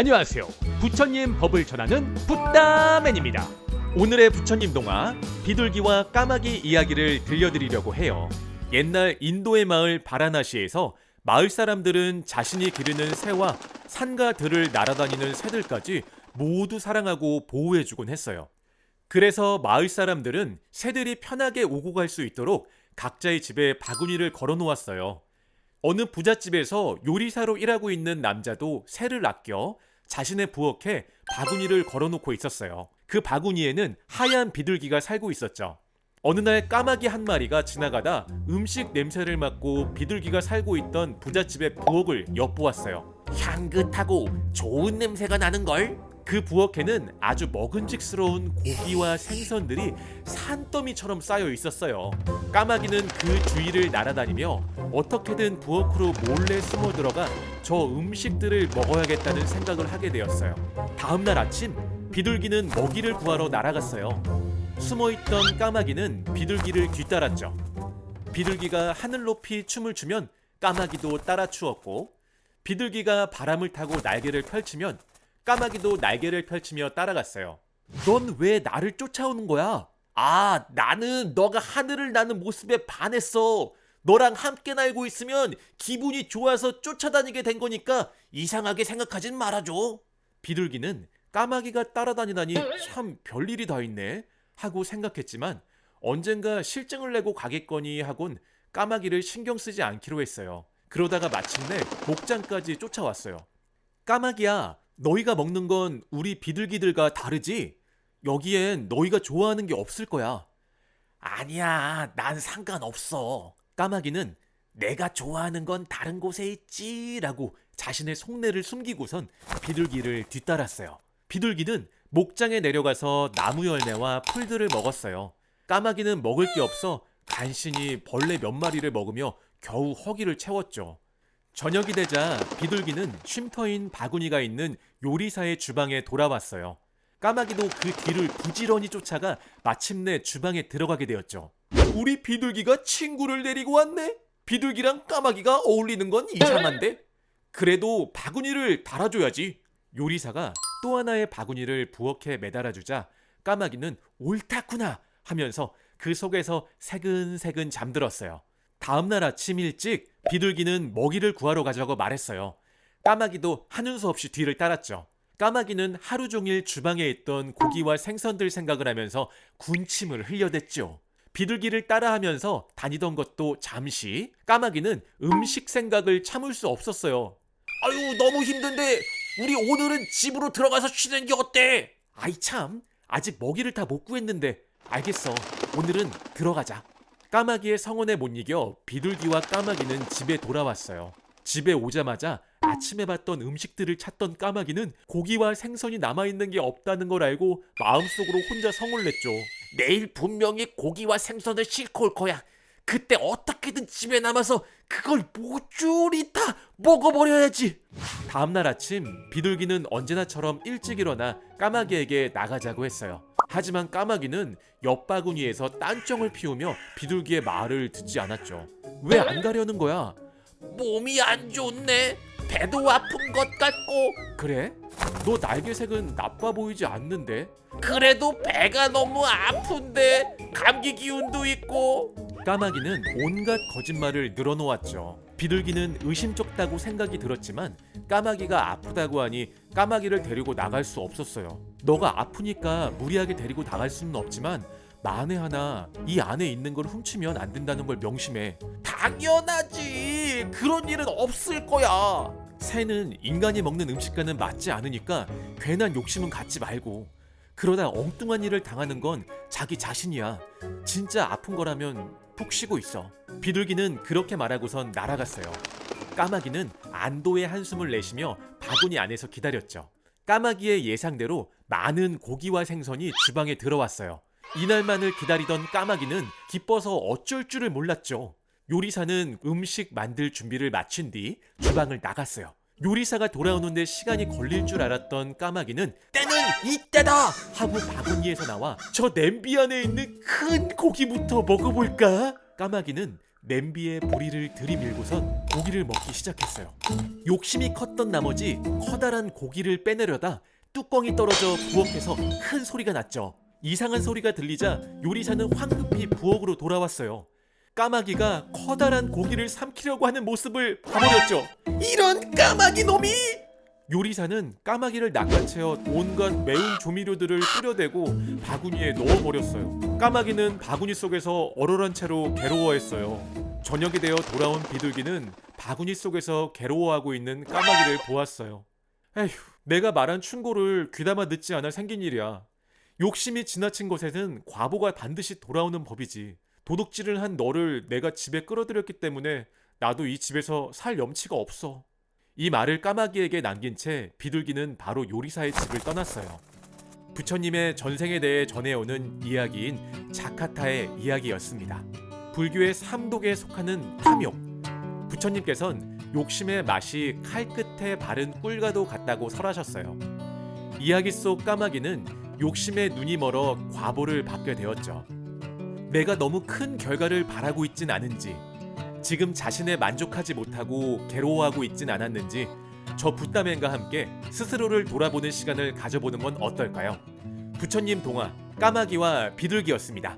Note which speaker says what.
Speaker 1: 안녕하세요. 부처님 법을 전하는 부따맨입니다. 오늘의 부처님 동화 비둘기와 까마귀 이야기를 들려드리려고 해요. 옛날 인도의 마을 바라나시에서 마을 사람들은 자신이 기르는 새와 산과 들을 날아다니는 새들까지 모두 사랑하고 보호해주곤 했어요. 그래서 마을 사람들은 새들이 편하게 오고 갈 수 있도록 각자의 집에 바구니를 걸어 놓았어요. 어느 부잣집에서 요리사로 일하고 있는 남자도 새를 아껴 자신의 부엌에 바구니를 걸어놓고 있었어요. 그 바구니에는 하얀 비둘기가 살고 있었죠. 어느 날 까마귀 한 마리가 지나가다 음식 냄새를 맡고 비둘기가 살고 있던 부잣집의 부엌을 엿보았어요. 향긋하고 좋은 냄새가 나는 걸. 그 부엌에는 아주 먹음직스러운 고기와 생선들이 산더미처럼 쌓여 있었어요. 까마귀는 그 주위를 날아다니며 어떻게든 부엌으로 몰래 숨어 들어가 저 음식들을 먹어야겠다는 생각을 하게 되었어요. 다음 날 아침 비둘기는 먹이를 구하러 날아갔어요. 숨어 있던 까마귀는 비둘기를 뒤따랐죠. 비둘기가 하늘 높이 춤을 추면 까마귀도 따라 추었고 비둘기가 바람을 타고 날개를 펼치면 까마귀도 날개를 펼치며 따라갔어요. 넌 왜 나를 쫓아오는 거야? 아, 나는 너가 하늘을 나는 모습에 반했어. 너랑 함께 날고 있으면 기분이 좋아서 쫓아다니게 된 거니까 이상하게 생각하진 말아줘. 비둘기는 까마귀가 따라다니다니 참 별일이 다 있네 하고 생각했지만 언젠가 실증을 내고 가겠거니 하곤 까마귀를 신경 쓰지 않기로 했어요. 그러다가 마침내 목장까지 쫓아왔어요. 까마귀야, 너희가 먹는 건 우리 비둘기들과 다르지? 여기엔 너희가 좋아하는 게 없을 거야. 아니야, 난 상관없어. 까마귀는 내가 좋아하는 건 다른 곳에 있지라고 자신의 속내를 숨기고선 비둘기를 뒤따랐어요. 비둘기는 목장에 내려가서 나무 열매와 풀들을 먹었어요. 까마귀는 먹을 게 없어 간신히 벌레 몇 마리를 먹으며 겨우 허기를 채웠죠. 저녁이 되자 비둘기는 쉼터인 바구니가 있는 요리사의 주방에 돌아왔어요. 까마귀도 그 뒤를 부지런히 쫓아가 마침내 주방에 들어가게 되었죠. 우리 비둘기가 친구를 데리고 왔네? 비둘기랑 까마귀가 어울리는 건 이상한데? 그래도 바구니를 달아줘야지. 요리사가 또 하나의 바구니를 부엌에 매달아주자 까마귀는 옳다구나 하면서 그 속에서 새근새근 잠들었어요. 다음날 아침 일찍 비둘기는 먹이를 구하러 가자고 말했어요. 까마귀도 하는 수 없이 뒤를 따랐죠. 까마귀는 하루 종일 주방에 있던 고기와 생선들 생각을 하면서 군침을 흘려댔죠. 비둘기를 따라하면서 다니던 것도 잠시 까마귀는 음식 생각을 참을 수 없었어요. 아유 너무 힘든데 우리 오늘은 집으로 들어가서 쉬는 게 어때? 아이 참 아직 먹이를 다 못 구했는데 알겠어 오늘은 들어가자. 까마귀의 성원에 못 이겨 비둘기와 까마귀는 집에 돌아왔어요. 집에 오자마자 아침에 봤던 음식들을 찾던 까마귀는 고기와 생선이 남아있는 게 없다는 걸 알고 마음속으로 혼자 성을 냈죠. 내일 분명히 고기와 생선을 싣고 올 거야. 그때 어떻게든 집에 남아서 그걸 모조리 다 먹어버려야지. 다음날 아침 비둘기는 언제나처럼 일찍 일어나 까마귀에게 나가자고 했어요. 하지만 까마귀는 옆바구니에서 딴청을 피우며 비둘기의 말을 듣지 않았죠. 왜 안 가려는 거야? 몸이 안 좋네. 배도 아픈 것 같고. 그래? 너 날개색은 나빠 보이지 않는데? 그래도 배가 너무 아픈데 감기 기운도 있고. 까마귀는 온갖 거짓말을 늘어놓았죠. 비둘기는 의심쩍다고 생각이 들었지만 까마귀가 아프다고 하니 까마귀를 데리고 나갈 수 없었어요. 너가 아프니까 무리하게 데리고 나갈 수는 없지만 만에 하나 이 안에 있는 걸 훔치면 안 된다는 걸 명심해. 당연하지. 그런 일은 없을 거야. 새는 인간이 먹는 음식과는 맞지 않으니까 괜한 욕심은 갖지 말고. 그러다 엉뚱한 일을 당하는 건 자기 자신이야. 진짜 아픈 거라면 푹 쉬고 있어. 비둘기는 그렇게 말하고선 날아갔어요. 까마귀는 안도의 한숨을 내쉬며 바구니 안에서 기다렸죠. 까마귀의 예상대로 많은 고기와 생선이 주방에 들어왔어요. 이날만을 기다리던 까마귀는 기뻐서 어쩔 줄을 몰랐죠. 요리사는 음식 만들 준비를 마친 뒤 주방을 나갔어요. 요리사가 돌아오는데 시간이 걸릴 줄 알았던 까마귀는 때는 이때다 하고 바구니에서 나와 저 냄비 안에 있는 큰 고기부터 먹어볼까? 까마귀는 냄비에 보리를 들이밀고선 고기를 먹기 시작했어요. 욕심이 컸던 나머지 커다란 고기를 빼내려다 뚜껑이 떨어져 부엌에서 큰 소리가 났죠. 이상한 소리가 들리자 요리사는 황급히 부엌으로 돌아왔어요. 까마귀가 커다란 고기를 삼키려고 하는 모습을 봐버렸죠. 이런 까마귀 놈이! 요리사는 까마귀를 낚아채어 온갖 매운 조미료들을 뿌려대고 바구니에 넣어버렸어요. 까마귀는 바구니 속에서 얼얼한 채로 괴로워했어요. 저녁이 되어 돌아온 비둘기는 바구니 속에서 괴로워하고 있는 까마귀를 보았어요. 에휴, 내가 말한 충고를 귀담아 듣지 않아 생긴 일이야. 욕심이 지나친 것에는 과보가 반드시 돌아오는 법이지. 도둑질을 한 너를 내가 집에 끌어들였기 때문에 나도 이 집에서 살 염치가 없어. 이 말을 까마귀에게 남긴 채 비둘기는 바로 요리사의 집을 떠났어요. 부처님의 전생에 대해 전해오는 이야기인 자카타의 이야기였습니다. 불교의 삼독에 속하는 탐욕. 부처님께선 욕심의 맛이 칼 끝에 바른 꿀과도 같다고 설하셨어요. 이야기 속 까마귀는 욕심에 눈이 멀어 과보를 받게 되었죠. 내가 너무 큰 결과를 바라고 있진 않은지, 지금 자신에 만족하지 못하고 괴로워하고 있진 않았는지, 저 붓다맨과 함께 스스로를 돌아보는 시간을 가져보는 건 어떨까요? 부처님 동화 까마귀와 비둘기였습니다.